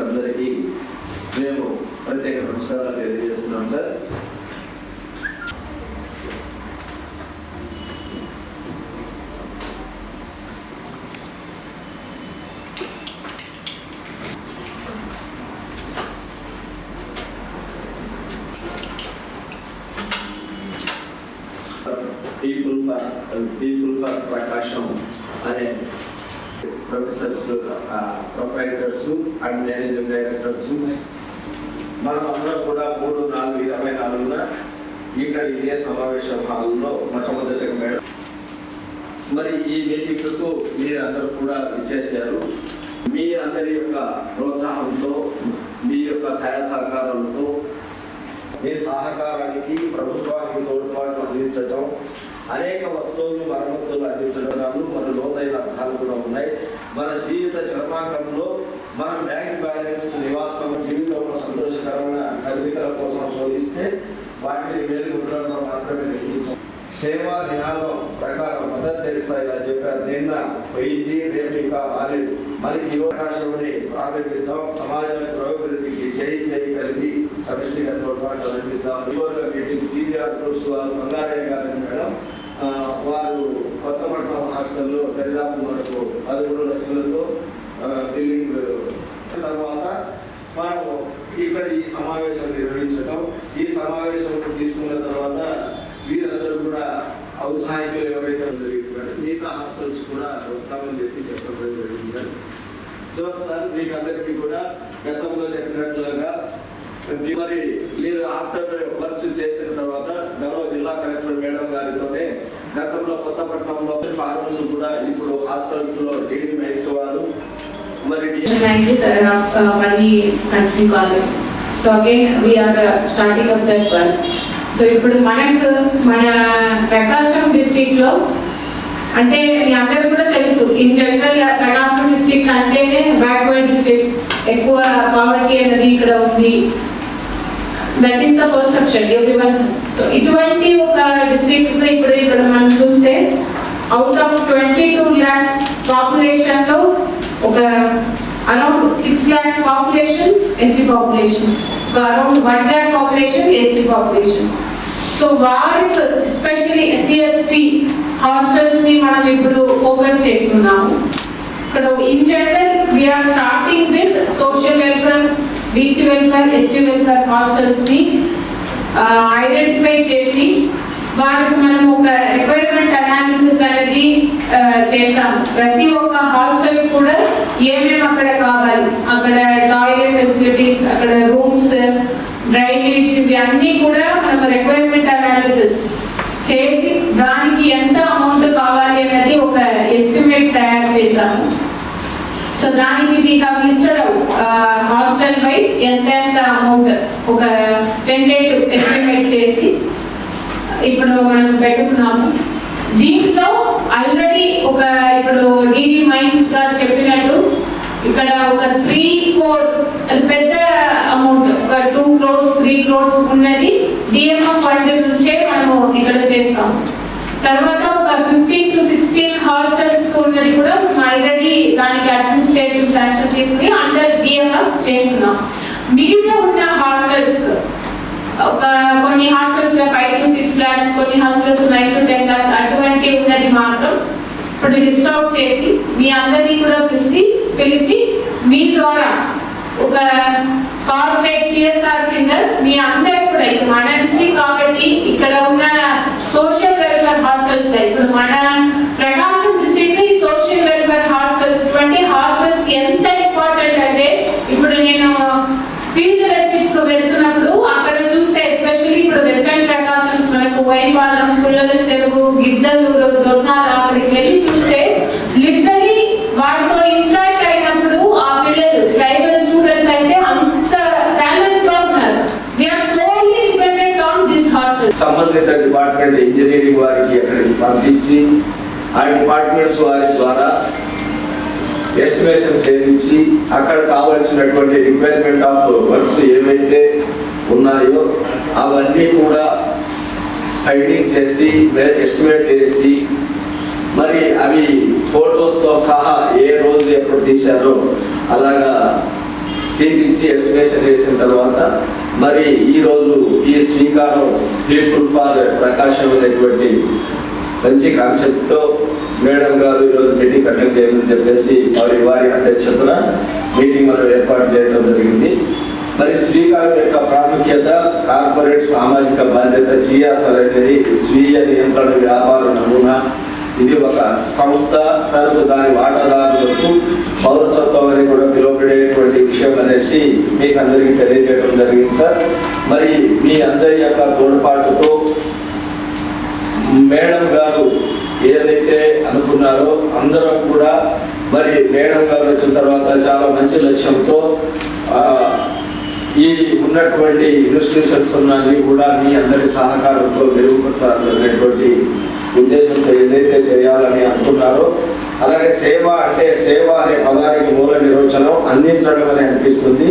అందరికీ మేము ప్రత్యేక నమస్కారాలు తెలియజేస్తున్నాం sir people for people for Prakasam అనే professors proprietors and managing directors మనం అందరం కూడా మూడు నాలుగు ఇరవై నాలుగున ఇక్కడ ఇదే సమావేశ హాల్లో మొట్టమొదటిగా మేడం. మరి ఈ మీటింగ్కు మీరందరూ కూడా విచ్చేశారు. మీ అందరి యొక్క ప్రోత్సాహంతో మీ యొక్క సహాయ సహకారంతో మీ సహకారానికి ప్రభుత్వానికి తోడ్పాటు అందించడం అనేక వస్తువులు మరమ్మతులు అందించడం కాదు మన లోతైన అర్థాలు కూడా ఉన్నాయి. మన జీవిత చర్మాంకంలో మన బ్యాంక్ బ్యాలెన్స్ నివాసం జీవితంలో సంతోషకరమైన కదలికల కోసం శోధిస్తే వాటిని వేలు మాత్రమే లెక్కించాం. సేవా నినాదం ప్రకారం మదర్ తెరిసా ఇలా చెప్పారు. నిన్న పోయింది రేపు ఇంకా రాలేదు. మరి ఈ అవకాశంని ప్రారంభిద్దాం. సమాజం పురోభివృద్ధికి చేయి చేయి కలిపి సమిష్టిగా తోడ్పాటు అందిద్దాం మీటింగ్ జీవీఆర్ గ్రూప్స్ వారు బంగారయ్య గారు మేడం. వారు కొత్త కొత్తపట్నం హాస్టల్లో దరిదాపు మనకు పదమూడు లక్షలతో బిల్లింగ్ తర్వాత మనం ఇక్కడ ఈ సమావేశం నిర్వహించడం ఈ సమావేశం తీసుకున్న తర్వాత వీరందరూ కూడా ఔత్సాహికులు ఎవరైతే జరిగిందంటే మిగతా హాస్టల్స్ కూడా వస్తామని చెప్పి చెప్పడం జరిగింది. సో సార్ మీకు అందరికీ కూడా గతంలో చెప్పినట్లుగా మరి మీరు ఆఫ్టర్ వర్క్స్ చేసిన తర్వాత గౌరవ జిల్లా కలెక్టర్ మేడం గారితోనే గతంలో కొత్తపట్నంలో ఫార్మర్స్ కూడా ఇప్పుడు హాస్టల్స్లో డీడీ మెడిక్స్ వాళ్ళు మరి United Arab uh, uh so Country College. So again, we are uh, so ఇప్పుడు మనకు మన ప్రకాశం డిస్ట్రిక్ట్లో అంటే మీ అందరికి కూడా తెలుసు ఇన్ జనరల్ ప్రకాశం డిస్ట్రిక్ట్ అంటేనే బ్యాక్వర్డ్ డిస్ట్రిక్ట్ ఎక్కువ పావర్టీ అనేది ఇక్కడ ఉంది that is the perception everyone so ఇటువంటి ఒక డిస్ట్రిక్ట్ ఇప్పుడు ఇక్కడ మనం చూస్తే out of twenty two lakhs పాపులేషన్లో ఒక around six lakhs population ST population around one lakh population ST populations so వారికి ఎస్పెషల్లీ ఎస్సీ ఎస్టీ హాస్టల్స్ని మనం ఇప్పుడు ఫోకస్ చేస్తున్నాము. ఇక్కడ in general we're starting with social welfare BC welfare ST welfare హాస్టల్స్ని identify చేసి వారికి మనం ఒక రిక్వైర్మెంట్ అనాలిసిస్ అనేది చేసాం ప్రతి ఒక్క హాస్టల్ కూడా ఏమేమి అక్కడ కావాలి? అక్కడ టాయిలెట్ ఫెసిలిటీస్ అక్కడ రూమ్స్ డ్రైనేజ్ ఇవి అన్నీ కూడా మనం రిక్వైర్మెంట్ అనాలిసిస్ చేసి దానికి ఎంత అమౌంట్ కావాలి అనేది ఒక ఎస్టిమేట్ తయారు చేశాము. సో దానికి we have listed hostel wise ఎంత ఎంత అమౌంట్ ఒక టెంటేటివ్ ఎస్టిమేట్ చేసి ఇప్పుడు మనం పెట్టుకున్నాము. దీంట్లో ఆల్రెడీ ఒక ఇప్పుడు డీజీ మైన్స్ గారు చెప్పినట్టు ఇక్కడ ఒక త్రీ ఫోర్ అది పెద్ద అమౌంట్ ఒక టూ క్రోర్స్ త్రీ క్రోర్స్ ఉన్నది. డిఎంఎఫ్ ఫండ్ నుంచే మనము ఇక్కడ చేస్తాము. తర్వాత ఒక ఫిఫ్టీన్ టు సిక్స్టీన్ హాస్టల్స్ ఉన్నది కూడా మనం ఆల్రెడీ దానికి అడ్మినిస్ట్రేటివ్ శాంక్షన్ తీసుకుని అండర్ డిఎంఎఫ్ చేస్తున్నాం. మిగతా ఉన్న హాస్టల్స్ ఒక కొన్ని హాస్టల్స్లో ఫైవ్ టు సిక్స్ ల్యాక్స్ కొన్ని hostels nine to ten lakhs అటువంటి ఉన్నది మాత్రం ఇప్పుడు లిస్ట్ అవుట్ చేసి మీ అందరినీ కూడా పిలిచి పిలిచి మీ ద్వారా ఒక కార్పొరేట్ సిఎస్ఆర్ కింద మీ అందరూ కూడా ఇది మన డిస్ట్రిక్ట్ కాబట్టి ఇక్కడ ఉన్న సోషల్ వెల్ఫేర్ హాస్టల్స్ ఇప్పుడు మన Prakasam district social welfare hostels ఇటువంటి హాస్టల్స్ ఎంత ఇంపార్టెంట్ అంటే ఇప్పుడు నేను ఫీల్డ్ రెసిప్ట్ వెళ్తున్నప్పుడు అక్కడ చూస్తే ఎస్పెషల్లీ ఇప్పుడు వెస్టర్న్ ప్రకాశన్స్ మనకు వైపాలెం పుల్లల చెరువు గిద్దలూరు దొర్నాల అక్కడికి వెళ్ళి చూస్తే లిటరలీ వాటితో ఇంట్రాక్ట్ అయినప్పుడు ఆ పిల్లలు ట్రైబల్ స్టూడెంట్స్ అయితే అంత టాలెంట్గా ఉన్నారు we're solely dependent on this hostel సంబంధిత డిపార్ట్మెంట్ ఇంజనీరింగ్ వారికి అక్కడికి పంపించి ఆ డిపార్ట్మెంట్స్ వారి ద్వారా ఎస్టిమేషన్ సేవించి అక్కడ కావలసినటువంటి రిక్వైర్మెంట్ ఆఫ్ వర్క్స్ ఏవైతే ఉన్నాయో అవన్నీ కూడా ఫైండింగ్ చేసి ఎస్టిమేట్ వేసి మరి అవి ఫోటోస్తో సహా ఏ రోజు ఎప్పుడు తీశారో అలాగా తీపించి ఎస్టిమేషన్ వేసిన తర్వాత మరి ఈ ఈ శ్రీకారం పీపుల్ ఫార్ ప్రకాశం అనేటువంటి మంచి కాన్సెప్ట్తో మేడం గారు ఈరోజు మీటింగ్ అటెండ్ చేయమని చెప్పేసి వారి వారి అధ్యక్షతన మీటింగ్ మనం ఏర్పాటు చేయడం జరిగింది. మరి శ్రీకారం యొక్క ప్రాముఖ్యత కార్పొరేట్ సామాజిక బాధ్యత సిఎస్ఆర్ అనేది స్వీయ నియంత్రణ వ్యాపార నమూనా ఇది ఒక సంస్థ తనకు దాని వాటాదారులకు పౌరసత్వం అని కూడా పిలువబడేటువంటి విషయం అనేసి మీకు అందరికీ తెలియజేయడం జరిగింది సార్. మరి మీ అందరి యొక్క తోడ్పాటుతో మేడం గారు ఏదైతే అనుకున్నారో అందరం కూడా మరి మేడం గారు వచ్చిన తర్వాత చాలా మంచి లక్ష్యంతో ఈ ఉన్నటువంటి ఇన్స్టిట్యూషన్స్ ఉన్నది కూడా మీ అందరి సహకారంతో మెరుగుపరచాలనేటువంటి ఉద్దేశంతో ఏదైతే చేయాలని అనుకున్నారో అలాగే సేవ అంటే సేవ అనే పదానికి మూల నిర్వచనం అందించడం అని అనిపిస్తుంది.